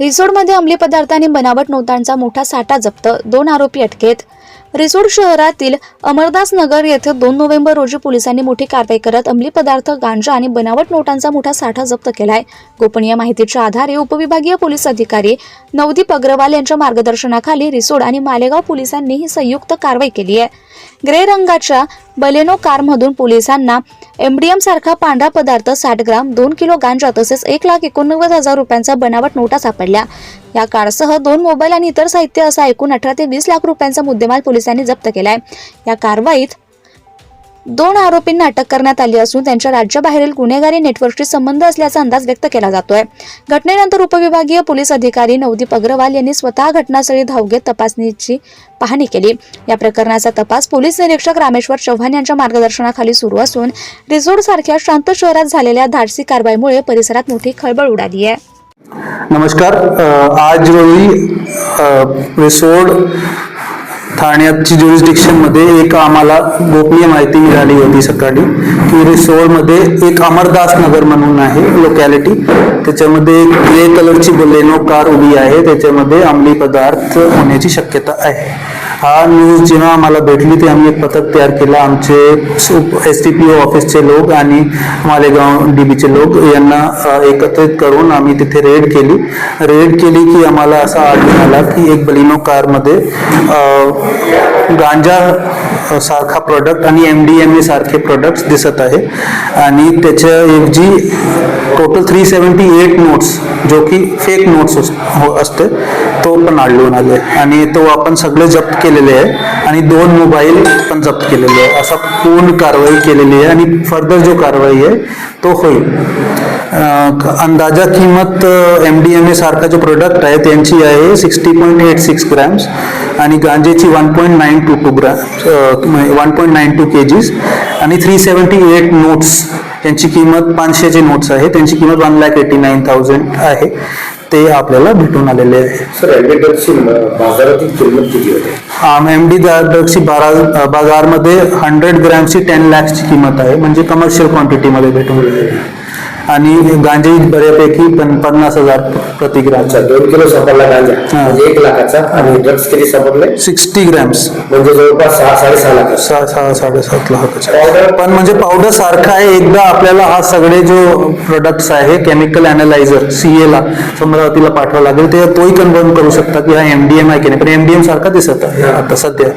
रिसोडमध्ये अंमली पदार्थ आणि बनावट नोटांचा मोठा साठा जप्त. दोन आरोपी अटकेत. रिसोड शहरातील अमरदास नगर येथे दोन नोव्हेंबर रोजी पोलिसांनी मोठी कारवाई करत अंमली पदार्थ गांजा आणि बनावट नोटांचा मोठा साठा जप्त केलाय. गोपनीय माहितीच्या आधारे उपविभागीय पोलीस अधिकारी नवदीप अग्रवाल यांच्या मार्गदर्शनाखाली रिसोड आणि मालेगाव पोलिसांनी ही संयुक्त कारवाई केली आहे. ग्रे रंगाच्या बलेनो कारमधून पोलिसांना एमडीएम सारखा पांढरा पदार्थ साठ ग्राम दोन किलो गांजा तसेच एक लाख एकोणनव्वद हजार रुपयांचा बनावट नोटा सापडल्या. या कारसह दोन मोबाईल आणि इतर साहित्य असा एकूण अठरा ते वीस लाख रुपयांचा मुद्देमाल पोलिसांनी जप्त केलाय. या कारवाईत दोन आरोपींना अटक करण्यात आली असून त्यांच्या राज्याबाहेरील गुन्हेगारी नेटवर्कशी संबंध असल्याचा अंदाज व्यक्त केला जातोय. घटनेनंतर उपविभागीय पोलीस अधिकारी नवदीप अग्रवाल यांनी स्वतः घटनास्थळी धाव घेत तपासणीची पाहणी केली. या प्रकरणाचा तपास पोलीस निरीक्षक रामेश्वर चव्हाण यांच्या मार्गदर्शनाखाली सुरू असून रिसोड सारख्या शांत शहरात झालेल्या धाडसी कारवाईमुळे परिसरात मोठी खळबळ उडाली आहे. नमस्कार आज रोजी रिसोड ठाण्याची ज्युरिस्डिक्शनमध्ये एक आम्हाला गोपनीय माहिती मिळाली होती सकाळी की रिसोडमध्ये एक अमरदास नगर म्हणून आहे लोकॅलिटी त्याच्यामध्ये एक ग्रे कलरची बलेनो कार उभी आहे त्याच्यामध्ये अंमली पदार्थ होण्याची शक्यता आहे. हा न्यूज जेव्हा आम्हाला भेटली ते आम्ही एक पथक तयार केला. आमचे एस टी पी ओ ऑफिसचे लोक आणि मालेगाव डी बीचे लोक यांना एकत्रित करून आम्ही तिथे रेड केली. रेड केली की आम्हाला असा आढळून आला की एक बलिनो कारमध्ये गांजा सारखा प्रोडक्ट आणि एम डी एम ए सारखे प्रोडक्ट्स दिसत आहे. आणि त्याच्याऐवजी total three seventy eight notes जो की फेक नोट्स हो असते तो पण आढळून आले. आणि तो आपण सगळे जप्त केलेले आहे. आणि दोन मोबाईल पण जप्त केलेले आहे. असा पूर्ण कारवाई केलेली आहे. आणि फर्दर जो कारवाई आहे तो होईल. अंदाजा किंमत एम डी एम ए सारखा जो प्रोडक्ट आहे त्यांची आहे sixty point eight six grams आणि गांजेची one point nine two two gram one point nine two K Gs आणि थ्री सेवन्टी एट नोट्स यांची किंमत पाचशेचे नोट्स आहे. त्यांची किंमत one lakh eighty nine thousand आहे. ते आपल्याला भेटून आलेले आहे. सर ॲडव्हर्टाईजची बाजारातील किंमत किती होते? एम डी दरची बारा बाजारमध्ये हंड्रेड ग्रॅमची टेन लॅक्सची किंमत आहे. म्हणजे कमर्शियल क्वांटिटीमध्ये भेटून. आणि गांजे बऱ्यापैकी पण पन्नास हजार प्रति ग्राम अच्छा दोन किलो सापडला गांजा. हा. म्हणजे एक लाखाचा आणि ड्रग्स किती सापडले? Sixty grams. म्हणजे जवळपास सहा साडेसहा लाख सहा सहा साडेसात लाखाचा. पावडर पण म्हणजे पावडर सारखा आहे एकदा आपल्याला हा सगळे जो प्रोडक्ट्स आहे केमिकल अनालायझर सीए ला अमरावतीला पाठवावं लागेल ते तोही कन्फर्म करू शकता की हा एमडीएम आहे की नाही. पण एमडीएम सारखा दिसत आहे आता सध्या.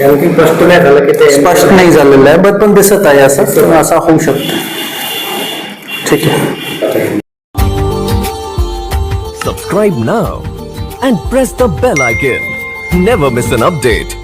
स्पष्ट नाही झालं की ते स्पष्ट नाही झालेलं आहे बट पण दिसत आहे असं असा होऊ शकतं. Take care. Subscribe now and press the bell icon. Never miss an update.